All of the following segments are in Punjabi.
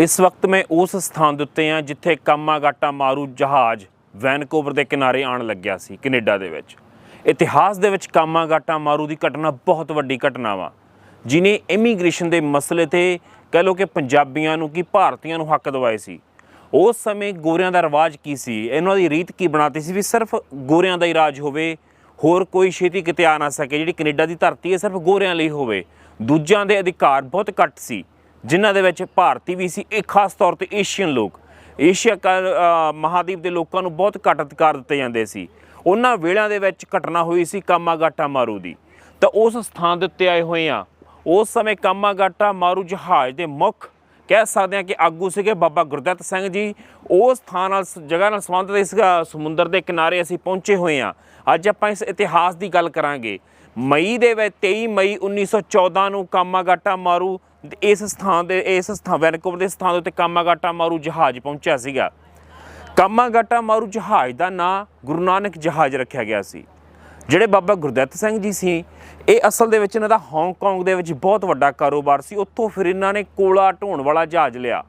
ਇਸ ਵਕਤ ਮੈਂ ਉਸ ਸਥਾਨ ਦੇ ਉੱਤੇ ਆ ਜਿੱਥੇ ਕਾਮਾਗਾਟਾ ਮਾਰੂ ਜਹਾਜ਼ ਵੈਨਕੂਵਰ ਦੇ ਕਿਨਾਰੇ ਆਣ ਲੱਗਿਆ ਸੀ, ਕੈਨੇਡਾ ਦੇ ਵਿੱਚ। ਇਤਿਹਾਸ ਦੇ ਵਿੱਚ ਕਾਮਾਗਾਟਾ ਮਾਰੂ ਦੀ ਘਟਨਾ ਬਹੁਤ ਵੱਡੀ ਘਟਨਾ ਵਾ, ਜਿਨੇ ਇਮੀਗ੍ਰੇਸ਼ਨ ਦੇ ਮਸਲੇ ਤੇ ਕਹਿ ਲੋ ਕਿ ਪੰਜਾਬੀਆਂ ਨੂੰ ਕੀ ਭਾਰਤੀਆਂ ਨੂੰ ਹੱਕ ਦਿਵਾਏ ਸੀ। ਉਸ ਸਮੇਂ ਗੋਰਿਆਂ ਦਾ ਰਿਵਾਜ ਕੀ ਸੀ? ਇਹਨਾਂ ਦੀ ਰੀਤ ਕੀ ਬਣਾਤੀ ਸੀ ਵੀ ਸਿਰਫ ਗੋਰਿਆਂ ਦਾ ਹੀ ਰਾਜ ਹੋਵੇ, ਹੋਰ ਕੋਈ ਛੇਤੀ ਕਿਤੇ ਆ ਨਾ ਸਕੇ, ਜਿਹੜੀ ਕੈਨੇਡਾ ਦੀ ਧਰਤੀ ਹੈ ਸਿਰਫ ਗੋਰਿਆਂ ਲਈ ਹੋਵੇ। ਦੂਜਿਆਂ ਦੇ ਅਧਿਕਾਰ ਬਹੁਤ ਘੱਟ ਸੀ। ਜਿਨ੍ਹਾਂ ਦੇ ਵਿੱਚ ਭਾਰਤੀ ਵੀ ਸੀ, ਇਹ ਖਾਸ ਤੌਰ ਤੇ ਏਸ਼ੀਅਨ ਲੋਕ। ਏਸ਼ੀਆ ਕਾ ਮਹਾਦੀਪ ਦੇ ਲੋਕਾਂ ਨੂੰ ਬਹੁਤ ਘੱਟ ਅਧਿਕਾਰ ਦਿੱਤੇ ਜਾਂਦੇ ਸੀ। ਉਹਨਾਂ ਵੇਲਿਆਂ ਦੇ ਵਿੱਚ ਘਟਨਾ ਹੋਈ ਸੀ ਕਾਮਾਗਾਟਾ ਮਾਰੂ ਦੀ। ਤਾਂ ਉਸ ਸਥਾਨ ਦੇ ਉੱਤੇ ਆਏ ਹੋਏ ਆ ਉਸ ਸਮੇਂ ਕਾਮਾਗਾਟਾ ਮਾਰੂ ਜਹਾਜ਼ ਦੇ ਮੁੱਖ ਕਹਿ ਸਕਦੇ ਹਾਂ ਕਿ ਆਗੂ ਸੀਗੇ ਬਾਬਾ ਗੁਰਦੱਤ ਸਿੰਘ ਜੀ। ਉਸ ਥਾਂ ਨਾਲ ਸ- ਜਗ੍ਹਾ ਨਾਲ ਸੰਬੰਧਿਤ ਇਸ ਸਮੁੰਦਰ ਦੇ ਕਿਨਾਰੇ ਅਸੀਂ ਪਹੁੰਚੇ ਹੋਏ ਹਾਂ। ਅੱਜ ਆਪਾਂ ਇਸ ਇਤਿਹਾਸ ਦੀ ਗੱਲ ਕਰਾਂਗੇ। ਮਈ ਦੇ ਵਿੱਚ 23 ਮਈ 1914 ਨੂੰ ਕਾਮਾਗਾਟਾ ਮਾਰੂ ਇਸ ਸਥਾਨ ਦੇ, ਇਸ ਸਥਾਨ, ਵੈਨਕੂਵਰ ਦੇ ਸਥਾਨ ਦੇ ਉੱਤੇ ਕਾਮਾਗਾਟਾ ਮਾਰੂ ਜਹਾਜ਼ ਪਹੁੰਚਿਆ ਸੀਗਾ। ਕਾਮਾਗਾਟਾ ਮਾਰੂ ਜਹਾਜ਼ ਦਾ ਨਾਂ ਗੁਰੂ ਨਾਨਕ ਜਹਾਜ਼ ਰੱਖਿਆ ਗਿਆ ਸੀ। ਜਿਹੜੇ ਬਾਬਾ ਗੁਰਦਿੱਤ ਸਿੰਘ ਜੀ ਸੀ, ਇਹ ਅਸਲ ਦੇ ਵਿੱਚ ਇਹਨਾਂ ਦਾ ਹਾਂਗਕਾਂਗ ਦੇ ਵਿੱਚ ਬਹੁਤ ਵੱਡਾ ਕਾਰੋਬਾਰ ਸੀ। ਉੱਥੋਂ ਫਿਰ ਇਹਨਾਂ ਨੇ ਕੋਲਾ ਢੋਣ ਵਾਲਾ ਜਹਾਜ਼ ਲਿਆ।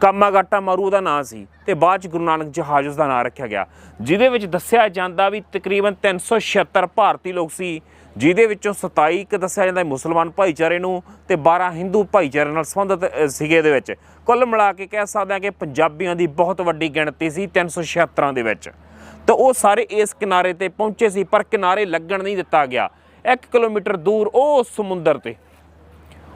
ਕਾਮਾਗਾਟਾ ਮਾਰੂ ਦਾ ਨਾਂ ਸੀ ਤੇ ਬਾਅਦ ਚ ਗੁਰੂ ਨਾਨਕ ਜਹਾਜ਼ ਉਸ ਦਾ ਨਾਂ ਰੱਖਿਆ ਗਿਆ। ਜਿਹਦੇ ਵਿੱਚ ਦੱਸਿਆ ਜਾਂਦਾ ਵੀ ਤਕਰੀਬਨ 376 ਭਾਰਤੀ ਲੋਕ ਸੀ। ਜਿਹਦੇ ਵਿੱਚੋਂ 27 ਇੱਕ ਦੱਸਿਆ ਜਾਂਦਾ ਮੁਸਲਮਾਨ ਭਾਈਚਾਰੇ ਨੂੰ ਤੇ 12 ਹਿੰਦੂ ਭਾਈਚਾਰੇ ਨਾਲ ਸੰਬੰਧਿਤ ਸੀਗੇ ਇਹਦੇ ਵਿੱਚ। ਕੁੱਲ ਮਿਲਾ ਕੇ ਕਹਿ ਸਕਦੇ ਹਾਂ ਕਿ ਪੰਜਾਬੀਆਂ ਦੀ ਬਹੁਤ ਵੱਡੀ ਗਿਣਤੀ ਸੀ 376 ਦੇ ਵਿੱਚ। ਤਾਂ ਉਹ ਸਾਰੇ ਇਸ ਕਿਨਾਰੇ ਤੇ ਪਹੁੰਚੇ ਸੀ, ਪਰ ਕਿਨਾਰੇ ਲੱਗਣ ਨਹੀਂ ਦਿੱਤਾ ਗਿਆ। 1 ਕਿਲੋਮੀਟਰ ਦੂਰ ਉਹ ਸਮੁੰਦਰ ਤੇ,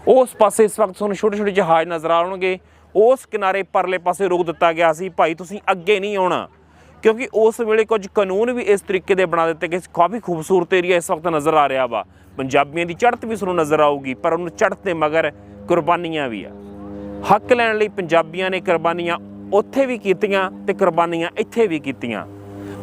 ਉਸ ਪਾਸੇ ਇਸ ਵਕਤ ਤੁਹਾਨੂੰ ਛੋਟੇ ਛੋਟੇ ਜਹਾਜ਼ ਨਜ਼ਰ ਆਉਣਗੇ। ਉਸ ਕਿਨਾਰੇ ਪਰਲੇ ਪਾਸੇ ਰੋਕ ਦਿੱਤਾ ਗਿਆ ਸੀ, ਭਾਈ, ਤੁਸੀਂ ਅੱਗੇ ਨਹੀਂ ਆਉਣਾ। ਕਿਉਂਕਿ ਉਸ ਵੇਲੇ ਕੁਝ ਕਾਨੂੰਨ ਵੀ ਇਸ ਤਰੀਕੇ ਦੇ ਬਣਾ ਦਿੱਤੇ ਗਏ ਕਾਫੀ ਖੂਬਸੂਰਤ ਏਰੀਆ ਇਸ ਵਕਤ ਨਜ਼ਰ ਆ ਰਿਹਾ ਵਾ। ਪੰਜਾਬੀਆਂ ਦੀ ਚੜ੍ਹਤ ਵੀ ਤੁਹਾਨੂੰ ਨਜ਼ਰ ਆਊਗੀ ਪਰ ਉਹਨੂੰ ਚੜ੍ਹਤ ਦੇ ਮਗਰ ਕੁਰਬਾਨੀਆਂ ਵੀ ਆ। ਹੱਕ ਲੈਣ ਲਈ ਪੰਜਾਬੀਆਂ ਨੇ ਕੁਰਬਾਨੀਆਂ ਉੱਥੇ ਵੀ ਕੀਤੀਆਂ ਤੇ ਕੁਰਬਾਨੀਆਂ ਇੱਥੇ ਵੀ ਕੀਤੀਆਂ।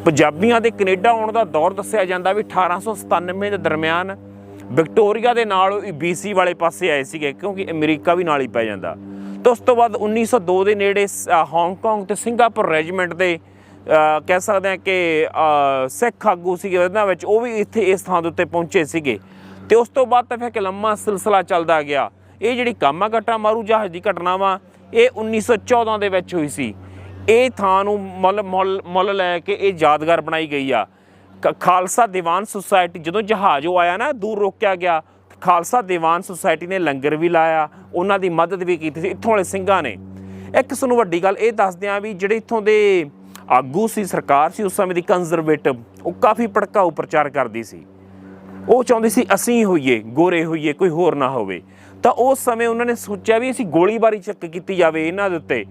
ਪੰਜਾਬੀਆਂ ਦੇ ਕੈਨੇਡਾ ਆਉਣ ਦਾ ਦੌਰ ਦੱਸਿਆ ਜਾਂਦਾ ਵੀ 1897 ਦੇ ਦਰਮਿਆਨ ਵਿਕਟੋਰੀਆ ਦੇ ਨਾਲ ਉਹ BC ਵਾਲੇ ਪਾਸੇ ਆਏ ਸੀਗੇ ਕਿਉਂਕਿ ਅਮਰੀਕਾ ਵੀ ਨਾਲ ਹੀ ਪੈ ਜਾਂਦਾ। ਤੇ ਉਸ ਤੋਂ ਬਾਅਦ 1902 ਦੇ ਨੇੜੇ ਸ- ਅ, ਹਾਂਗਕਾਂਗ ਤੇ ਸਿੰਗਾਪੁਰ ਰੈਜੀਮੈਂਟ ਦੇ ਕਹਿ ਸਕਦੇ ਹਾਂ ਕਿ ਸਿੱਖ ਆਗੂ ਸੀਗੇ ਉਹਨਾਂ ਵਿੱਚ, ਉਹ ਵੀ ਇੱਥੇ ਇਸ ਥਾਂ ਦੇ ਉੱਤੇ ਪਹੁੰਚੇ ਸੀਗੇ। ਤੇ ਉਸ ਤੋਂ ਬਾਅਦ ਤਾਂ ਫਿਰ ਇੱਕ ਲੰਮਾ ਸਿਲਸਿਲਾ ਚੱਲਦਾ ਗਿਆ। ਇਹ ਜਿਹੜੀ ਕਾਮਾਗਾਟਾ ਮਾਰੂ ਜਹਾਜ਼ ਦੀ ਘਟਨਾ ਵਾ, ਇਹ 1914 ਦੇ ਵਿੱਚ ਹੋਈ ਸੀ। ਇਹ ਥਾਂ ਨੂੰ ਮੁੱਲ ਮੁੱਲ ਮੁੱਲ ਲੈ ਕੇ ਇਹ ਯਾਦਗਾਰ ਬਣਾਈ ਗਈ ਆ। ਕ- ਖਾਲਸਾ ਦੀਵਾਨ ਸੁਸਾਇਟੀ, ਜਦੋਂ ਜਹਾਜ਼ ਉਹ ਆਇਆ ਨਾ, ਦੂਰ ਰੋਕਿਆ ਗਿਆ, ਖਾਲਸਾ ਦੀਵਾਨ ਸੁਸਾਇਟੀ ਨੇ ਲੰਗਰ ਵੀ ਲਾਇਆ, ਉਹਨਾਂ ਦੀ ਮਦਦ ਵੀ ਕੀਤੀ ਸੀ, ਇੱਥੋਂ ਵਾਲੇ ਸਿੰਘਾਂ ਨੇ। ਇੱਕ ਸਾਨੂੰ ਵੱਡੀ ਗੱਲ ਇਹ ਦੱਸਦੇ ਆ ਵੀ ਜਿਹੜੇ ਇੱਥੋਂ ਦੇ ਆਗੂ ਸੀ, ਸਰਕਾਰ ਸੀ, ਉਸ ਸਮੇਂ ਦੀ ਕੰਜ਼ਰਵੇਟਿਵ ਉਹ ਕਾਫੀ ਭੜਕਾਊ ਪ੍ਰਚਾਰ ਕਰਦੀ ਸੀ। ਉਹ ਚਾਹੁੰਦੀ ਸੀ, ਅਸੀਂ ਹੋਈਏ, ਗੋਰੇ ਹੋਈਏ, ਕੋਈ ਹੋਰ ਨਾ ਹੋਵੇ। ਤਾਂ ਉਸ ਸਮੇਂ ਉਹਨਾਂ ਨੇ ਸੋਚਿਆ ਵੀ ਅਸੀਂ ਗੋਲੀਬਾਰੀ ਚੱਕ ਕੀਤੀ ਜਾਵੇ ਇਹਨਾਂ ਦੇ ਉੱਤੇ।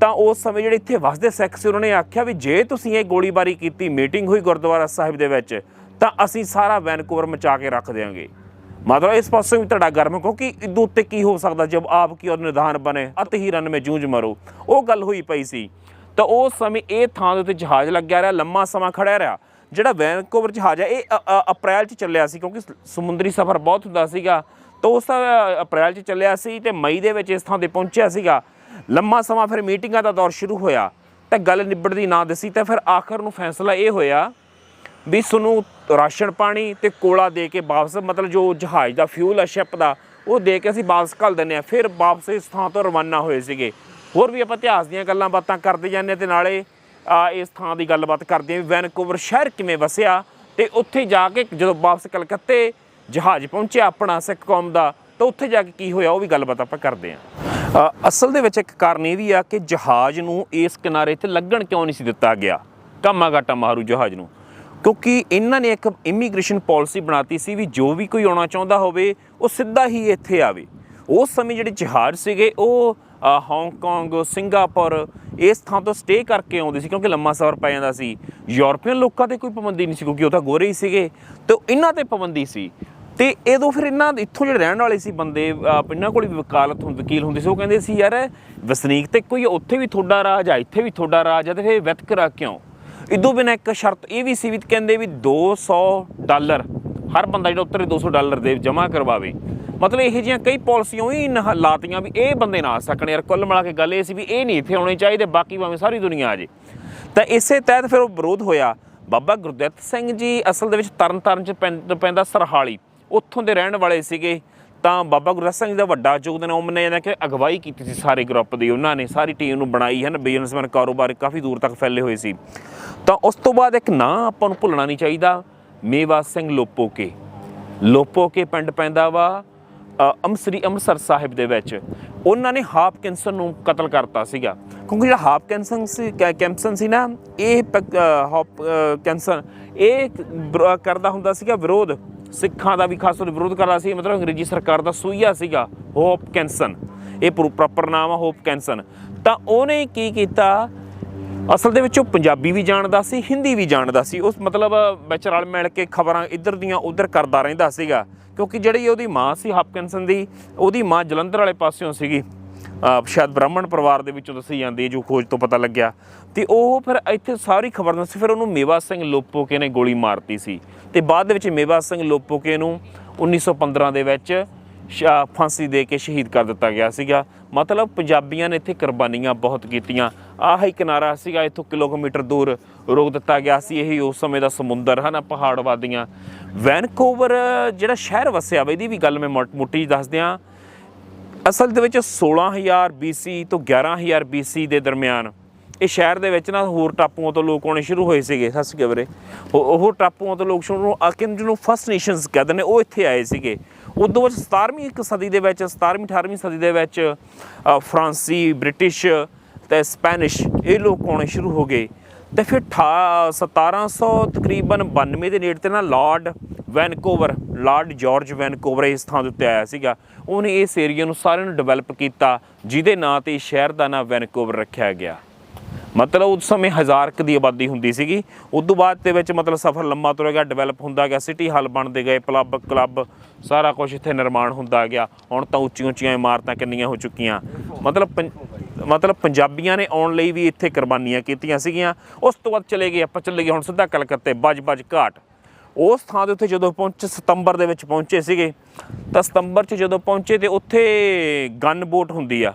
ਤਾਂ ਉਸ ਸਮੇਂ ਜਿਹੜੇ ਇੱਥੇ ਵਸਦੇ ਸਿੱਖ ਸੀ, ਉਹਨਾਂ ਨੇ ਆਖਿਆ ਵੀ ਜੇ ਤੁਸੀਂ ਇਹ ਗੋਲੀਬਾਰੀ ਕੀਤੀ, ਮੀਟਿੰਗ ਹੋਈ ਗੁਰਦੁਆਰਾ ਸਾਹਿਬ ਦੇ ਵਿੱਚ, ਤਾਂ ਅਸੀਂ ਸਾਰਾ ਵੈਨਕੂਵਰ ਮਚਾ ਕੇ ਰੱਖ ਦੇਵਾਂਗੇ ਮਤਲਬ ਇਸ ਪਾਸੇ ਵੀ ਤੁਹਾਡਾ ਗਰਮ, ਕਿਉਂਕਿ ਇਹਦੇ ਉੱਤੇ ਕੀ ਹੋ ਸਕਦਾ, ਜਦ ਆਪ ਕੀ ਉਹ ਨਿਧਾਨ ਬਣੇ, ਅਤ ਹੀ ਰਨ ਮੇ ਜੂਝ ਮਰੋ। ਉਹ ਗੱਲ ਹੋਈ ਪਈ ਸੀ। ਤਾਂ ਉਸ ਸਮੇਂ ਇਹ ਥਾਂ ਦੇ ਉੱਤੇ ਜਹਾਜ਼ ਲੱਗਿਆ ਰਿਹਾ, ਲੰਮਾ ਸਮਾਂ ਖੜਿਆ ਰਿਹਾ। ਜਿਹੜਾ ਵੈਨਕੂਵਰ ਜਹਾਜ਼ ਹੈ, ਇਹ ਅ- ਅਪ੍ਰੈਲ 'ਚ ਚੱਲਿਆ ਸੀ, ਕਿਉਂਕਿ ਸਮੁੰਦਰੀ ਸਫ਼ਰ ਬਹੁਤ ਹੁੰਦਾ ਸੀਗਾ। ਤਾਂ ਉਸ ਦਾ ਅਪ੍ਰੈਲ 'ਚ ਚੱਲਿਆ ਸੀ ਤੇ ਮਈ ਦੇ ਵਿੱਚ ਇਸ ਥਾਂ ਤੇ ਪਹੁੰਚਿਆ ਸੀਗਾ। ਲੰਮਾ ਸਮਾਂ ਫਿਰ ਮੀਟਿੰਗਾਂ ਦਾ ਦੌਰ ਸ਼ੁਰੂ ਹੋਇਆ। ਤਾਂ ਗੱਲ ਨਿਬੜਦੀ ਨਾ ਦਸੀ, ਤਾਂ ਫਿਰ ਆਖਰ ਨੂੰ ਫੈਸਲਾ ਇਹ ਹੋਇਆ ਵੀ ਤੁਹਾਨੂੰ ਰਾਸ਼ਨ ਪਾਣੀ ਤੇ ਕੋਲਾ ਦੇ ਕੇ ਵਾਪਸ, ਮਤਲਬ ਜੋ ਜਹਾਜ਼ ਦਾ ਫਿਊਲ ਹੈ ਸ਼ਿਪ ਦਾ, ਉਹ ਦੇ ਕੇ ਅਸੀਂ ਵਾਪਸ ਘੱਲ ਦਿੰਦੇ ਆ ਫਿਰ ਵਾਪਸ ਇਸ ਥਾਂ ਤੋਂ ਰਵਾਨਾ ਹੋਏ ਸੀਗੇ। ਹੋਰ ਵੀ ਆਪਾਂ ਇਤਿਹਾਸ ਦੀਆਂ ਗੱਲਾਂ ਬਾਤਾਂ ਕਰਦੇ ਜਾਂਦੇ ਹਾਂ ਤੇ ਨਾਲੇ ਇਸ ਥਾਂ ਦੀ ਗੱਲਬਾਤ ਕਰਦੇ ਹਾਂ ਵੀ ਵੈਨਕੂਵਰ ਸ਼ਹਿਰ ਕਿਵੇਂ ਵਸਿਆ ਤੇ ਉੱਥੇ ਜਾ ਕੇ ਜਦੋਂ ਵਾਪਸ ਕਲਕੱਤੇ ਜਹਾਜ਼ ਪਹੁੰਚਿਆ ਆਪਣਾ ਸਿੱਖ ਕੌਮ ਦਾ, ਤਾਂ ਉੱਥੇ ਜਾ ਕੇ ਕੀ ਹੋਇਆ ਉਹ ਵੀ ਗੱਲਬਾਤ ਆਪਾਂ ਕਰਦੇ ਹਾਂ। ਅਸਲ ਦੇ ਵਿੱਚ ਇੱਕ ਕਾਰਨ ਇਹ ਵੀ ਆ ਕਿ ਜਹਾਜ਼ ਨੂੰ ਇਸ ਕਿਨਾਰੇ ਤੇ ਲੱਗਣ ਕਿਉਂ ਨਹੀਂ ਸੀ ਦਿੱਤਾ ਗਿਆ? ਕਾਮਾਗਾਟਾ ਮਾਰੂ ਜਹਾਜ਼ ਨੂੰ। ਕਿਉਂਕਿ ਇਹਨਾਂ ਨੇ ਇੱਕ ਇਮੀਗ੍ਰੇਸ਼ਨ ਪਾਲਿਸੀ ਬਣਾਤੀ ਸੀ ਵੀ ਜੋ ਵੀ ਕੋਈ ਆਉਣਾ ਚਾਹੁੰਦਾ ਹੋਵੇ, ਉਹ ਸਿੱਧਾ ਹੀ ਇੱਥੇ ਆਵੇ। ਉਸ ਸਮੇਂ ਜਿਹੜੇ ਜਹਾਜ਼ ਸੀਗੇ, ਉਹ ਹਾਂਗਕਾਂਗ ਸਿੰਗਾਪੁਰ ਇਸ ਥਾਂ ਤੋਂ ਸਟੇ ਕਰਕੇ ਆਉਂਦੇ ਸੀ ਕਿਉਂਕਿ ਲੰਮਾ ਸਫ਼ਰ ਪੈ ਜਾਂਦਾ ਸੀ। ਯੂਰਪੀਅਨ ਲੋਕਾਂ ਤੇ ਕੋਈ ਪਾਬੰਦੀ ਨਹੀਂ ਸੀ ਕਿਉਂਕਿ ਉਹ ਤਾਂ ਗੋਰੇ ਹੀ ਸੀਗੇ। ਤੇ ਇਹਨਾਂ ਤੇ ਪਾਬੰਦੀ ਸੀ। ਤੇ ਇਹਦੋਂ ਫਿਰ ਇਹਨਾਂ ਇੱਥੋਂ ਜਿਹੜੇ ਰਹਿਣ ਵਾਲੇ ਸੀ ਬੰਦੇ ਇਹਨਾਂ ਕੋਲ ਵੀ ਵਕਾਲਤ ਹੁੰਦੀ, ਵਕੀਲ ਹੁੰਦੇ ਸੀ, ਉਹ ਕਹਿੰਦੇ ਸੀ, ਯਾਰ, ਵਸਨੀਕ ਤੇ ਕੋਈ ਉੱਥੇ ਵੀ ਤੁਹਾਡਾ ਰਾਜ ਆ, ਇੱਥੇ ਵੀ ਤੁਹਾਡਾ ਰਾਜ ਆ, ਤੇ ਫਿਰ ਵਿਤਕਰਾ ਕਿਉਂ ਇਦੋਂ ਬਿਨਾਂ ਇੱਕ ਸ਼ਰਤ ਇਹ ਵੀ ਸੀ ਵੀ ਕਹਿੰਦੇ ਵੀ 200 ਡਾਲਰ, ਹਰ ਬੰਦਾ ਜਿਹੜਾ ਉੱਤਰੇ 200 ਡਾਲਰ ਦੇ ਜਮ੍ਹਾਂ ਕਰਵਾਵੇ। ਮਤਲਬ ਇਹੋ ਜਿਹੀਆਂ ਕਈ ਪਾਲਿਸੀਆਂ ਹੀ ਨ- ਲਾਤੀਆਂ ਵੀ ਇਹ ਬੰਦੇ ਨਾ ਆ ਸਕਣ ਯਾਰ, ਕੁੱਲ ਮਿਲਾ ਕੇ ਗੱਲ ਇਹ ਸੀ ਵੀ ਇਹ ਨਹੀਂ ਇੱਥੇ ਆਉਣੇ ਚਾਹੀਦੇ, ਬਾਕੀ ਭਾਵੇਂ ਸਾਰੀ ਦੁਨੀਆ ਆ ਜੇ। ਤਾਂ ਇਸੇ ਤਹਿਤ ਫਿਰ ਉਹ ਵਿਰੋਧ ਹੋਇਆ। ਬਾਬਾ ਗੁਰਦਿੱਤ ਸਿੰਘ ਜੀ ਅਸਲ ਦੇ ਵਿੱਚ ਤਰਨਤਾਰਨ ਚ ਪੈਂ- ਪੈਂਦਾ ਸਰਹਾਲੀ। ਉੱਥੋਂ ਦੇ ਰਹਿਣ ਵਾਲੇ ਸੀਗੇ। ਤਾਂ ਬਾਬਾ ਗੁਰਦਿੱਤ ਸਿੰਘ ਜੀ ਦਾ ਵੱਡਾ ਯੋਗਦਾਨ ਉਹ ਮੰਨਿਆ ਜਾਂਦਾ ਕਿ ਅਗਵਾਈ ਕੀਤੀ ਸੀ ਸਾਰੇ ਗਰੁੱਪ ਦੀ। ਉਹਨਾਂ ਨੇ ਸਾਰੀ ਟੀਮ ਨੂੰ ਬਣਾਈ ਹਨ ਬਿਜ਼ਨਸਮੈਨ ਕਾਰੋਬਾਰ ਕਾਫੀ ਦੂਰ ਤੱਕ ਫੈਲੇ ਹੋਏ ਸੀ। ਤਾਂ ਉਸ ਤੋਂ ਬਾਅਦ ਇੱਕ ਨਾਂ ਆਪਾਂ ਨੂੰ ਭੁੱਲਣਾ ਨਹੀਂ ਚਾਹੀਦਾ। ਮੇਵਾ ਸਿੰਘ ਲੋਪੋਕੇ। ਲੋਪੋਕੇ ਪਿੰਡ ਪੈਂਦਾ ਵਾ। ਅੰਮ੍ਰਿਤਸਰੀ ਅੰਮ੍ਰਿਤਸਰ ਸਾਹਿਬ ਦੇ ਵਿੱਚ। ਉਹਨਾਂ ਨੇ ਹਾਪਕਿੰਸਨ ਨੂੰ ਕਤਲ ਕਰਤਾ ਸੀਗਾ। ਕਿਉਂਕਿ ਜਿਹੜਾ ਹਾਪਕਿੰਸਨ ਸੀ ਕੈ- ਕੈਂਪਸਨ ਸੀ ਨਾ ਇਹ ਪ- ਅ, ਹਾਪ ਇਹ ਕਰਦਾ ਹੁੰਦਾ ਸੀਗਾ ਵਿਰੋਧ। ਸਿੱਖਾਂ ਦਾ ਵੀ ਖਾਸ ਤੌਰ ਤੇ ਵਿਰੋਧ ਕਰਦਾ ਸੀ ਮਤਲਬ ਅੰਗਰੇਜ਼ੀ ਸਰਕਾਰ ਦਾ ਸੂਈਆ ਸੀਗਾ ਹੋਪ ਕੈਂਸਨ ਇਹ ਪ੍ਰੋਪਰ ਨਾਮ ਆ ਹੋਪ ਕੈਂਸਨ ਤਾਂ ਉਹਨੇ ਕੀ ਕੀਤਾ ਅਸਲ ਦੇ ਵਿੱਚ ਉਹ ਪੰਜਾਬੀ ਵੀ ਜਾਣਦਾ ਸੀ, ਹਿੰਦੀ ਵੀ ਜਾਣਦਾ ਸੀ। ਉਸ ਮਤਲਬ ਵਿੱਚ ਰਲ ਮਿਲ ਕੇ ਖਬਰਾਂ ਇੱਧਰ ਦੀਆਂ ਉੱਧਰ ਕਰਦਾ ਰਹਿੰਦਾ ਸੀਗਾ। ਕਿਉਂਕਿ ਜਿਹੜੀ ਉਹਦੀ ਮਾਂ ਸੀ ਹਾਪਕਿੰਸਨ ਦੀ, ਉਹਦੀ ਮਾਂ ਜਲੰਧਰ ਵਾਲੇ ਪਾਸਿਓਂ ਸੀਗੀ। ਸ਼ਾਇਦ ਬ੍ਰਾਹਮਣ ਪਰਿਵਾਰ ਦੇ ਵਿੱਚੋਂ ਦੱਸੀ ਜਾਂਦੀ ਹੈ, ਜੋ ਖੋਜ ਤੋਂ ਪਤਾ ਲੱਗਿਆ। ਤੇ ਉਹ ਫਿਰ ਇੱਥੇ ਸਾਰੀ ਖਬਰ ਦੱਸੀ, ਫਿਰ ਉਹਨੂੰ ਮੇਵਾ ਸਿੰਘ ਲੋਪੋਕੇ ਨੇ ਗੋਲੀ ਮਾਰਤੀ ਸੀ। ਤੇ ਬਾਅਦ ਦੇ ਵਿੱਚ ਮੇਵਾ ਸਿੰਘ ਲੋਪੋਕੇ ਨੂੰ 1915 ਦੇ ਵਿੱਚ ਫਾਂਸੀ ਦੇ ਕੇ ਸ਼ਹੀਦ ਕਰ ਦਿੱਤਾ ਗਿਆ ਸੀਗਾ। ਮਤਲਬ ਪੰਜਾਬੀਆਂ ਨੇ ਇੱਥੇ ਕੁਰਬਾਨੀਆਂ ਬਹੁਤ ਕੀਤੀਆਂ। ਆਹ ਹੀ ਕਿਨਾਰਾ ਸੀਗਾ, ਇੱਥੋਂ ਕਿਲੋਮੀਟਰ ਦੂਰ ਰੋਕ ਦਿੱਤਾ ਗਿਆ ਸੀ। ਇਹੀ ਉਸ ਸਮੇਂ ਦਾ ਸਮੁੰਦਰ ਹਨ ਪਹਾੜ ਵਾਦੀਆਂ ਵੈਨਕੂਵਰ, ਜਿਹੜਾ ਸ਼ਹਿਰ ਵਸਿਆ ਵਾ, ਇਹਦੀ ਵੀ ਗੱਲ ਮੈਂ ਮੋਟ- ਮੋਟੀ ਜਿਹੀ ਦੱਸ ਦਿਆਂ। ਅਸਲ ਦੇ ਵਿੱਚ 16000 BC ਤੋਂ 11000 BC ਦੇ ਦਰਮਿਆਨ, ਇਹ ਸ਼ਹਿਰ ਦੇ ਵਿੱਚ ਨਾ ਹੋਰ ਟਾਪੂਆਂ ਤੋਂ ਲੋਕ ਆਉਣੇ ਸ਼ੁਰੂ ਹੋਏ ਸੀਗੇ। ਸਤਿ ਸ਼੍ਰੀ ਅਕਾਲ ਵੀਰੇ। ਉਹ ਉਹ ਟਾਪੂਆਂ ਤੋਂ ਲੋਕ ਸ਼ੁਰੂ ਆਕਿਨ ਜਿਹਨੂੰ ਫਸਟ ਨੇਸ਼ਨਸ ਕਹਿੰਦੇ ਨੇ, ਉਹ ਇੱਥੇ ਆਏ ਸੀਗੇ। ਉਦੋਂ ਵਿੱਚ 17ਵੀਂ ਇੱਕ ਸਦੀ ਦੇ ਵਿੱਚ 17ਵੀਂ 18ਵੀਂ ਸਦੀ ਦੇ ਵਿੱਚ ਫਰਾਂਸੀ, ਬ੍ਰਿਟਿਸ਼ ਤੇ ਸਪੈਨਿਸ਼ ਇਹ ਲੋਕ ਆਉਣੇ ਸ਼ੁਰੂ ਹੋ ਗਏ। ਤੇ ਫਿਰ ਠਾ- 1700 ਤਕਰੀਬਨ 92 ਦੇ ਨੇੜੇ ਤੇ ਨਾ Lord Vancouver, Lord George Vancouver ਇਸ ਥਾਂ ਦੇ ਉੱਤੇ ਆਇਆ ਸੀਗਾ। ਉਹਨੇ ਇਸ ਏਰੀਆ ਨੂੰ ਸਾਰਿਆਂ ਨੂੰ ਡਿਵੈਲਪ ਕੀਤਾ, ਜਿਹਦੇ ਨਾਂ ਤੇ ਇਸ ਸ਼ਹਿਰ ਦਾ ਨਾਂ ਵੈਨਕੂਵਰ ਰੱਖਿਆ ਗਿਆ। ਮਤਲਬ ਉਸ ਸਮੇਂ ਹਜ਼ਾਰ ਕੁ ਦੀ ਆਬਾਦੀ ਹੁੰਦੀ ਸੀਗੀ। ਉਸ ਤੋਂ ਬਾਅਦ ਦੇ ਵਿੱਚ ਮਤਲਬ ਸਫ਼ਰ ਲੰਮਾ ਤੁਰ ਗਿਆ ਡਿਵੈਲਪ ਹੁੰਦਾ ਗਿਆ ਸਿਟੀ ਹਾਲ ਬਣਦੇ ਗਏ ਪਲੱਬ ਕਲੱਬ ਸਾਰਾ ਕੁਝ ਇੱਥੇ ਨਿਰਮਾਣ ਹੁੰਦਾ ਗਿਆ। ਹੁਣ ਤਾਂ ਉੱਚੀਆਂ ਉੱਚੀਆਂ ਇਮਾਰਤਾਂ ਕਿੰਨੀਆਂ ਹੋ ਚੁੱਕੀਆਂ। ਮਤਲਬ ਪੰ- ਮਤਲਬ ਪੰਜਾਬੀਆਂ ਨੇ ਆਉਣ ਲਈ ਵੀ ਇੱਥੇ ਕੁਰਬਾਨੀਆਂ ਕੀਤੀਆਂ ਸੀਗੀਆਂ। ਉਸ ਤੋਂ ਬਾਅਦ ਚਲੇ ਗਏ, ਆਪਾਂ ਚੱਲੇ ਗਏ ਹੁਣ ਸਿੱਧਾ ਕਲਕੱਤੇ ਬੱਜ ਬੱਜ ਘਾਟ। ਉਸ ਥਾਂ ਦੇ ਉੱਤੇ ਜਦੋਂ ਪਹੁੰਚੇ, ਸਤੰਬਰ ਦੇ ਵਿੱਚ ਪਹੁੰਚੇ ਸੀਗੇ, ਤਾਂ ਸਤੰਬਰ 'ਚ ਜਦੋਂ ਪਹੁੰਚੇ ਤੇ ਉੱਥੇ ਗਨ ਬੋਟ ਹੁੰਦੀ ਆ।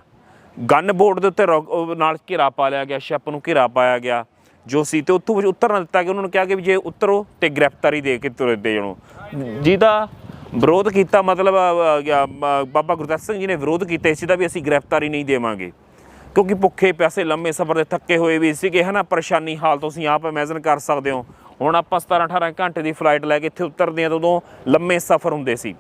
ਗਨ ਬੋਰਡ ਦੇ ਉੱਤੇ ਰੌਕ- ਨਾਲ ਘੇਰਾ ਪਾ ਲਿਆ ਗਿਆ, ਸ਼ਿਪ ਨੂੰ ਘੇਰਾ ਪਾਇਆ ਗਿਆ, ਜੋ ਸੀ ਤੇ ਉੱਥੋਂ ਉਤਰ ਨਾ ਦਿੱਤਾ ਕਿ ਉਹਨਾਂ ਨੂੰ ਕਿਹਾ ਕਿ ਵੀ ਜੇ ਉਤਰੋ ਤੇ ਗ੍ਰਿਫਤਾਰੀ ਦੇ ਕੇ ਤੁਰੇ ਦੇ ਜਾਣੋ। ਜਿਹਦਾ ਵਿਰੋਧ ਕੀਤਾ, ਮਤਲਬ ਬਾਬਾ ਗੁਰਦੱਤ ਸਿੰਘ ਜੀ ਨੇ ਵਿਰੋਧ ਕੀਤਾ, ਇਸ ਦਾ ਵੀ ਅਸੀਂ ਗ੍ਰਿਫਤਾਰੀ ਨਹੀਂ ਦੇਵਾਂਗੇ। ਕਿਉਂਕਿ ਭੁੱਖੇ ਪਿਆਸੇ, ਲੰਮੇ ਸਫ਼ਰ ਦੇ ਥੱਕੇ ਹੋਏ ਵੀ ਸੀਗੇ ਹਨਾ ਪਰੇਸ਼ਾਨੀ ਹਾਲ ਤੁਸੀਂ ਆਪ ਇਮੇਜਿਨ ਕਰ ਸਕਦੇ ਹੋ। ਹੁਣ ਆਪਾਂ 17 18 ਘੰਟੇ ਦੀ ਫਲਾਈਟ ਲੈ ਕੇ ਇੱਥੇ ਉਤਰਦੇ ਹਾਂ, ਤਾਂ ਉਦੋਂ ਲੰਮੇ ਸਫ਼ਰ ਹੁੰਦੇ ਸੀ।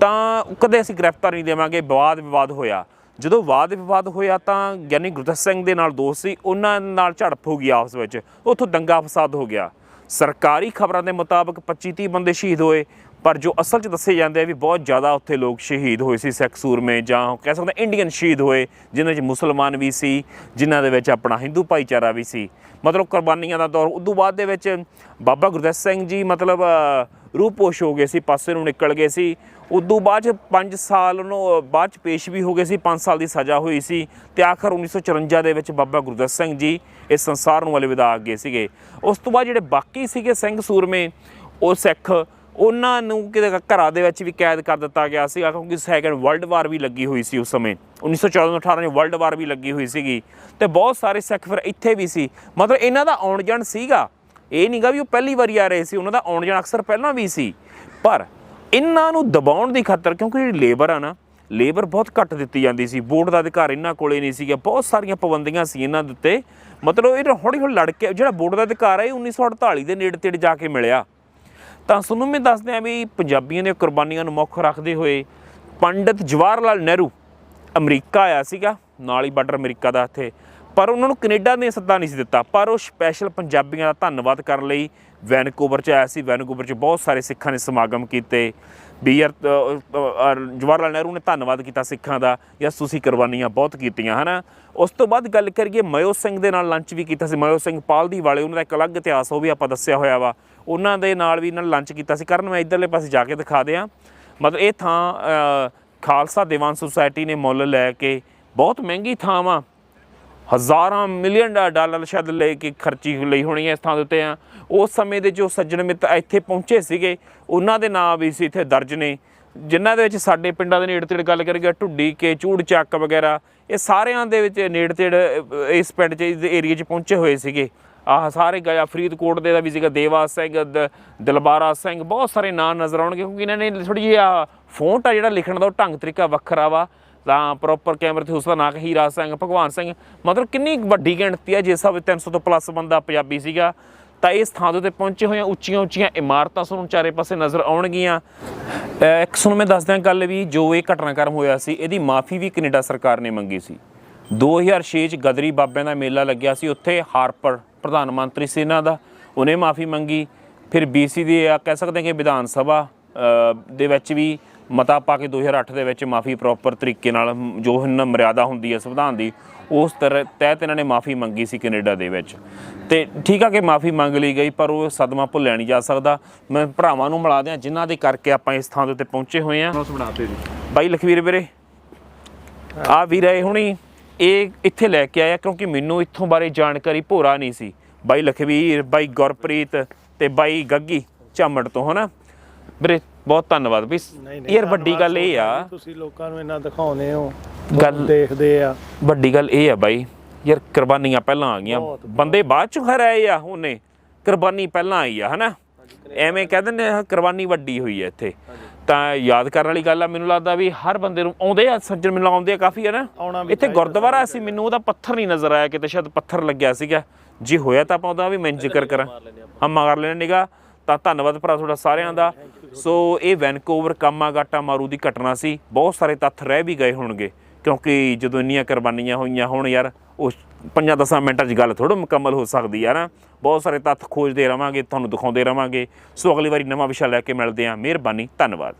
ਤਾਂ ਕਦੇ ਅਸੀਂ ਗ੍ਰਿਫ਼ਤਾਰੀ ਨਹੀਂ ਦੇਵਾਂਗੇ ਵਿਵਾਦ ਵਿਵਾਦ ਹੋਇਆ। ਜਦੋਂ ਵਾਦ ਵਿਵਾਦ ਹੋਇਆ ਤਾਂ ਗਿਆਨੀ ਗੁਰਦੱਤ ਸਿੰਘ ਦੇ ਨਾਲ ਦੋਸਤ ਸੀ ਉਹਨਾਂ ਨਾਲ ਝੜਪ ਹੋ ਗਈ ਆਪਸ ਵਿੱਚ ਉੱਥੋਂ ਦੰਗਾ ਫਸਾਦ ਹੋ ਗਿਆ। ਸਰਕਾਰੀ ਖਬਰਾਂ ਦੇ ਮੁਤਾਬਕ 25 30 ਬੰਦੇ ਸ਼ਹੀਦ ਹੋਏ ਪਰ ਜੋ ਅਸਲ 'ਚ ਦੱਸੇ ਜਾਂਦੇ ਆ ਵੀ ਬਹੁਤ ਜ਼ਿਆਦਾ ਉੱਥੇ ਲੋਕ ਸ਼ਹੀਦ ਹੋਏ ਸੀ ਸਿੱਖ ਸੂਰਮੇ ਜਾਂ ਕਹਿ ਸਕਦੇ ਇੰਡੀਅਨ ਸ਼ਹੀਦ ਹੋਏ ਜਿਨ੍ਹਾਂ 'ਚ ਮੁਸਲਮਾਨ ਵੀ ਸੀ ਜਿਨ੍ਹਾਂ ਦੇ ਵਿੱਚ ਆਪਣਾ ਹਿੰਦੂ ਭਾਈਚਾਰਾ ਵੀ ਸੀ। ਮਤਲਬ ਕੁਰਬਾਨੀਆਂ ਦਾ ਦੌਰ ਉਦੋਂ ਬਾਅਦ ਦੇ ਵਿੱਚ ਬਾਬਾ ਗੁਰਦੱਤ ਸਿੰਘ ਜੀ ਮਤਲਬ ਅ, ਰੂਪੋਸ਼ ਹੋ ਗਏ ਸੀ ਪਾਸੇ ਨੂੰ ਨਿਕਲ ਗਏ ਸੀ। ਉਦੋਂ ਬਾਅਦ ਚ 5 ਸਾਲ ਉਹਨੂੰ ਬਾਅਦ ਚ ਪੇਸ਼ ਵੀ ਹੋ ਗਏ ਸੀ 5 ਸਾਲ ਦੀ ਸਜ਼ਾ ਹੋਈ ਸੀ ਤੇ ਆਖਰ 1954 ਦੇ ਵਿੱਚ ਬਾਬਾ ਗੁਰਦੱਤ ਸਿੰਘ ਜੀ ਇਸ ਸੰਸਾਰ ਨੂੰ ਅਲਵਿਦਾ ਗਏ ਸੀਗੇ। ਉਸ ਤੋਂ ਬਾਅਦ ਜਿਹੜੇ ਬਾਕੀ ਸੀਗੇ ਸਿੰਘ ਸੂਰਮੇ, ਉਹ ਸਿੱਖ, ਉਹਨਾਂ ਨੂੰ ਕਿਤੇ ਘਰਾਂ ਦੇ ਵਿੱਚ ਵੀ ਕੈਦ ਕਰ ਦਿੱਤਾ ਗਿਆ ਸੀ ਕਿਉਂਕਿ ਸੈਕੰਡ ਵਰਲਡ ਵਾਰ ਵੀ ਲੱਗੀ ਹੋਈ ਸੀ ਉਸ ਸਮੇਂ। 1914-18 ਚ ਵਰਲਡ ਵਾਰ ਵੀ ਲੱਗੀ ਹੋਈ ਸੀਗੀ। ਤੇ ਬਹੁਤ ਸਾਰੇ ਸਿੱਖ ਫਿਰ ਇੱਥੇ ਵੀ ਸੀ। ਮਤਲਬ ਇਹਨਾਂ ਦਾ ਆਉਣ ਜਾਣ ਸੀਗਾ। ਇਹ ਨਹੀਂਗਾ ਵੀ ਉਹ ਪਹਿਲੀ ਵਾਰੀ ਆ ਰਹੇ ਸੀ, ਉਹਨਾਂ ਦਾ ਆਉਣ ਜਾਣ ਅਕਸਰ ਪਹਿਲਾਂ ਵੀ ਸੀ। ਪਰ ਇਹਨਾਂ ਨੂੰ ਦਬਾਉਣ ਦੀ ਖਾਤਰ, ਕਿਉਂਕਿ ਜਿਹੜੀ ਲੇਬਰ ਆ ਨਾ, ਲੇਬਰ ਬਹੁਤ ਘੱਟ ਦਿੱਤੀ ਜਾਂਦੀ ਸੀ। ਬੋਰਡ ਦਾ ਅਧਿਕਾਰ ਇਹਨਾਂ ਕੋਲੇ ਨਹੀਂ ਸੀਗਾ। ਬਹੁਤ ਸਾਰੀਆਂ ਪਾਬੰਦੀਆਂ ਸੀ ਇਹਨਾਂ ਦੇ ਉੱਤੇ। ਮਤਲਬ ਇਹ ਹੌਲੀ ਹੌਲੀ ਲੜ ਕੇ, ਜਿਹੜਾ ਬੋਰਡ ਦਾ ਅਧਿਕਾਰ ਹੈ ਇਹ 1948 ਦੇ ਨੇੜੇ ਤੇੜੇ ਜਾ ਕੇ ਮਿਲਿਆ। ਤਾਂ ਤੁਹਾਨੂੰ ਮੈਂ ਦੱਸਦੇ ਆ ਵੀ ਪੰਜਾਬੀਆਂ ਦੀਆਂ ਕੁਰਬਾਨੀਆਂ ਨੂੰ ਮੁੱਖ ਰੱਖਦੇ ਹੋਏ ਪੰਡਿਤ ਜਵਾਹਰ ਲਾਲ ਨਹਿਰੂ ਅਮਰੀਕਾ ਆਇਆ ਸੀਗਾ। ਨਾਲ ਹੀ ਬਾਰਡਰ ਅਮਰੀਕਾ ਦਾ ਇੱਥੇ। ਪਰ ਉਹਨਾਂ ਨੂੰ ਕੈਨੇਡਾ ਨੇ ਸੱਦਾ ਨਹੀਂ ਸੀ ਦਿੱਤਾ। ਪਰ ਉਹ ਸਪੈਸ਼ਲ ਪੰਜਾਬੀਆਂ ਦਾ ਧੰਨਵਾਦ ਕਰਨ ਲਈ ਵੈਨਕੂਵਰ ਚ ਆਇਆ ਸੀ। ਵੈਨਕੂਵਰ ਚ ਬਹੁਤ ਸਾਰੇ ਸਿੱਖਾਂ ਨੇ ਸਮਾਗਮ ਕੀਤੇ। ਵੀ ਯਾਰ ਜਵਾਹਰ ਲਾਲ ਨਹਿਰੂ ਨੇ ਧੰਨਵਾਦ ਕੀਤਾ ਸਿੱਖਾਂ ਦਾ ਯਾਰ ਤੁਸੀਂ ਕੁਰਬਾਨੀਆਂ ਬਹੁਤ ਕੀਤੀਆਂ, ਹਨਾ? ਉਸ ਤੋਂ ਬਾਅਦ ਗੱਲ ਕਰੀਏ ਮਯੋ ਸਿੰਘ ਦੇ ਨਾਲ ਲੰਚ ਵੀ ਕੀਤਾ ਸੀ। ਮਯੋ ਸਿੰਘ ਪਾਲਦੀ ਵਾਲੇ, ਉਹਨਾਂ ਦਾ ਇੱਕ ਅਲੱਗ ਇਤਿਹਾਸ, ਉਹ ਵੀ ਆਪਾਂ ਦੱਸਿਆ ਹੋਇਆ ਵਾ। ਉਹਨਾਂ ਦੇ ਨਾਲ ਵੀ ਇਹਨਾਂ ਨੇ ਲੰਚ ਕੀਤਾ ਸੀ। ਕਰਨ ਮੈਂ ਇਧਰਲੇ ਪਾਸੇ ਜਾ ਕੇ ਦਿਖਾ ਦਿਆਂ। ਮਤਲਬ ਇਹ ਥਾਂ ਖਾਲਸਾ ਦੀਵਾਨ ਸੁਸਾਇਟੀ ਨੇ ਮੁੱਲ ਲੈ ਕੇ ਬਹੁਤ ਮਹਿੰਗੀ ਥਾਂ ਵਾ। ਹਜ਼ਾਰਾਂ ਮਿਲੀਅਨ ਡਾਲਰ ਸ਼ਾਇਦ ਲੈ ਕੇ ਖਰਚੀ ਲਈ ਹੋਣੀ ਹੈ ਇਸ ਥਾਂ ਦੇ ਉੱਤੇ ਆ। ਉਸ ਸਮੇਂ ਦੇ ਜੋ ਸੱਜਣ ਮਿੱਤਰ ਇੱਥੇ ਪਹੁੰਚੇ ਸੀਗੇ, ਉਹਨਾਂ ਦੇ ਨਾਮ ਵੀ ਸੀ ਇੱਥੇ ਦਰਜ ਨੇ। ਜਿਨ੍ਹਾਂ ਦੇ ਵਿੱਚ ਸਾਡੇ ਪਿੰਡਾਂ ਦੇ ਨੇੜੇ ਤੇੜੇ ਗੱਲ ਕਰੀਏ, ਢੁੱਡੀ ਕੇ ਚੂੜ ਚੱਕ ਵਗੈਰਾ, ਇਹ ਸਾਰਿਆਂ ਦੇ ਵਿੱਚ ਨੇੜੇ ਤੇੜੇ ਇਸ ਪਿੰਡ 'ਚ, ਇਸ ਏਰੀਆ 'ਚ ਪਹੁੰਚੇ ਹੋਏ ਸੀਗੇ। ਆਹ ਸਾਰੇ ਗਿਆ ਫਰੀਦਕੋਟ ਦੇ ਦਾ ਵੀ ਸੀਗਾ, ਦੇਵਾ ਸਿੰਘ ਦਿਲਬਾਰਾ ਸਿੰਘ, ਬਹੁਤ ਸਾਰੇ ਨਾਂ ਨਜ਼ਰ ਆਉਣਗੇ ਕਿਉਂਕਿ ਇਹਨਾਂ ਨੇ ਥੋੜੀ ਜਿਹੀ ਆ ਫੌਂਟ ਆ ਜਿਹੜਾ ਲਿਖਣ ਦਾ, ਉਹ ਢੰਗ ਤਰੀਕਾ ਵੱਖਰਾ ਵਾ। ਤਾਂ ਪ੍ਰੋਪਰ ਕੈਮਰੇ ਤੇ ਉਸਦਾ ਨਾਂ ਹੈ ਹੀਰਾ ਸਿੰਘ, ਭਗਵਾਨ ਸਿੰਘ। ਮਤਲਬ ਕਿੰਨੀ ਵੱਡੀ ਗਿਣਤੀ ਆ ਜਿਸ ਹਿਸਾਬ 300 ਤੋਂ ਪਲੱਸ ਬੰਦਾ ਪੰਜਾਬੀ ਸੀਗਾ। ਤਾਂ ਇਸ ਥਾਂ ਦੇ ਉੱਤੇ ਪਹੁੰਚੇ ਹੋਏ ਆ ਉੱਚੀਆਂ ਉੱਚੀਆਂ ਇਮਾਰਤਾਂ, ਤੁਹਾਨੂੰ ਚਾਰੇ ਪਾਸੇ ਨਜ਼ਰ ਆਉਣਗੀਆਂ। ਇੱਕ ਤੁਹਾਨੂੰ ਮੈਂ ਦੱਸਦਿਆਂ ਗੱਲ ਵੀ, ਜੋ ਇਹ ਘਟਨਾਕ੍ਰਮ ਹੋਇਆ ਸੀ, ਇਹਦੀ ਮਾਫੀ ਵੀ ਕੈਨੇਡਾ ਸਰਕਾਰ ਨੇ ਮੰਗੀ ਸੀ। 2006 ਚ ਗਦਰੀ ਬਾਬਿਆਂ ਦਾ ਮੇਲਾ ਲੱਗਿਆ ਸੀ, ਉੱਥੇ ਹਾਰਪਰ, ਪ੍ਰਧਾਨ ਮੰਤਰੀ ਸੀ ਇਹਨਾਂ ਦਾ, ਉਹਨੇ ਮਾਫੀ ਮੰਗੀ। ਫਿਰ ਬੀਸੀ ਦੀ ਆ, ਕਹਿ ਸਕਦੇ ਕਿ ਵਿਧਾਨ ਸਭਾ ਦੇ ਵਿੱਚ ਵੀ ਮਤਾ ਪਾ ਕੇ 2008 ਦੇ ਵਿੱਚ ਮਾਫੀ ਪ੍ਰੋਪਰ ਤਰੀਕੇ ਨਾਲ ਜੋ ਇਹਨਾਂ ਮਰਿਆਦਾ ਹੁੰਦੀ ਹੈ ਸੰਵਿਧਾਨ ਦੀ ਉਸ ਤਰ੍ਹਾਂ ਤਹਿਤ ਇਹਨਾਂ ਨੇ ਮਾਫੀ ਮੰਗੀ ਸੀ ਕੈਨੇਡਾ ਦੇ ਵਿੱਚ। ਤੇ ਠੀਕ ਆ ਕਿ ਮਾਫੀ ਮੰਗ ਲਈ ਗਈ ਪਰ ਉਹ ਸਦਮਾ ਭੁੱਲਿਆ ਨਹੀਂ ਜਾ ਸਕਦਾ। ਮੈਂ ਭਰਾਵਾਂ ਨੂੰ ਮਿਲਾ ਦਿਆਂ ਜਿਨ੍ਹਾਂ ਦੇ ਕਰਕੇ ਆਪਾਂ ਇਸ ਥਾਂ ਦੇ ਉੱਤੇ ਪਹੁੰਚੇ ਹੋਏ ਆ ਬਾਈ ਲਖਵੀਰ ਵੀਰੇ ਆ ਵੀਰ ਆਏ ਹੁਣੀ ਇਹ ਇੱਥੇ ਲੈ ਕੇ ਆਇਆ ਕਿਉਂਕਿ ਮੈਨੂੰ ਇੱਥੋਂ ਬਾਰੇ ਜਾਣਕਾਰੀ ਭੋਰਾ ਨਹੀਂ ਸੀ। ਬਾਈ ਲਖਵੀਰ ਬਾਈ ਗੁਰਪ੍ਰੀਤ ਤੇ ਬਾਈ ਗੱਗੀ ਝਾਮੜ ਤੋਂ ਹਨਾ? ਵੀਰੇ ਬਹੁਤ ਧੰਨਵਾਦ ਵੀ ਯਾਰ ਵੱਡੀ ਗੱਲ ਇਹ ਆ। ਤੁਸੀਂ ਲੋਕਾਂ ਨੂੰ ਇੰਨਾ ਦਿਖਾਉਂਦੇ ਹੋ ਗੱਲ ਦੇਖਦੇ ਆ। ਵੱਡੀ ਗੱਲ ਇਹ ਆ ਬਾਈ ਯਾਰ ਕੁਰਬਾਨੀਆਂ ਪਹਿਲਾਂ ਆ ਗਈਆਂ। ਬੰਦੇ ਬਾਅਦ ਚ ਘਰ ਆਏ ਆ ਉਹਨੇ ਕੁਰਬਾਨੀ ਪਹਿਲਾਂ ਆਈ ਆ ਹਨਾ? ਐਵੇਂ ਕਹਿ ਦਿੰਦੇ ਆ ਕੁਰਬਾਨੀ ਵੱਡੀ ਹੋਈ ਆ ਇੱਥੇ। ਤਾਂ ਯਾਦ ਕਰਨ ਵਾਲੀ ਗੱਲ ਆ ਮੈਨੂੰ ਲੱਗਦਾ ਵੀ ਹਰ ਬੰਦੇ ਨੂੰ ਆਉਂਦੇ ਆ ਸੱਜਣ ਮੈਨੂੰ ਆਉਂਦੇ ਆ ਕਾਫੀ ਨਾ ਵੀ ਇੱਥੇ ਗੁਰਦੁਆਰਾ ਸੀ ਮੈਨੂੰ ਉਹਦਾ ਪੱਥਰ ਨਹੀਂ ਨਜ਼ਰ ਆਇਆ ਕਿਤੇ ਸ਼ਾਇਦ ਪੱਥਰ ਲੱਗਿਆ ਸੀਗਾ। ਜੇ ਹੋਇਆ ਤਾਂ ਆਪਾਂ ਉਹਦਾ ਵੀ ਮੈਂ ਜ਼ਿਕਰ ਕਰਾਂ ਹਾਂ ਮਾਰ ਲੈਣੇ ਨਿਗਾ ਤਾਂ ਧੰਨਵਾਦ ਭਰਾ ਤੁਹਾਡਾ ਸਾਰਿਆਂ ਦਾ। ਸੋ ਇਹ ਵੈਨਕੂਵਰ ਕਾਮਾਗਾਟਾ ਮਾਰੂ ਦੀ ਘਟਨਾ ਸੀ। ਬਹੁਤ ਸਾਰੇ ਤੱਥ ਰਹਿ ਵੀ ਗਏ ਹੋਣਗੇ, ਕਿਉਂਕਿ ਜਦੋਂ ਇੰਨੀਆਂ ਕੁਰਬਾਨੀਆਂ ਹੋਈਆਂ ਹੁਣ ਯਾਰ, ਉਹ 5-10 ਮਿੰਟਾਂ 'ਚ ਗੱਲ ਥੋੜਾ ਮੁਕੰਮਲ ਹੋ ਸਕਦੀ ਆ ਨਾ। ਬਹੁਤ ਸਾਰੇ ਤੱਥ ਖੋਜਦੇ ਰਵਾਂਗੇ, ਤੁਹਾਨੂੰ ਦਿਖਾਉਂਦੇ ਰਵਾਂਗੇ। ਸੋ ਅਗਲੀ ਵਾਰੀ ਨਵਾਂ ਵਿਸ਼ਾ ਲੈ ਕੇ ਮਿਲਦੇ ਹਾਂ। ਮਿਹਰਬਾਨੀ, ਧੰਨਵਾਦ।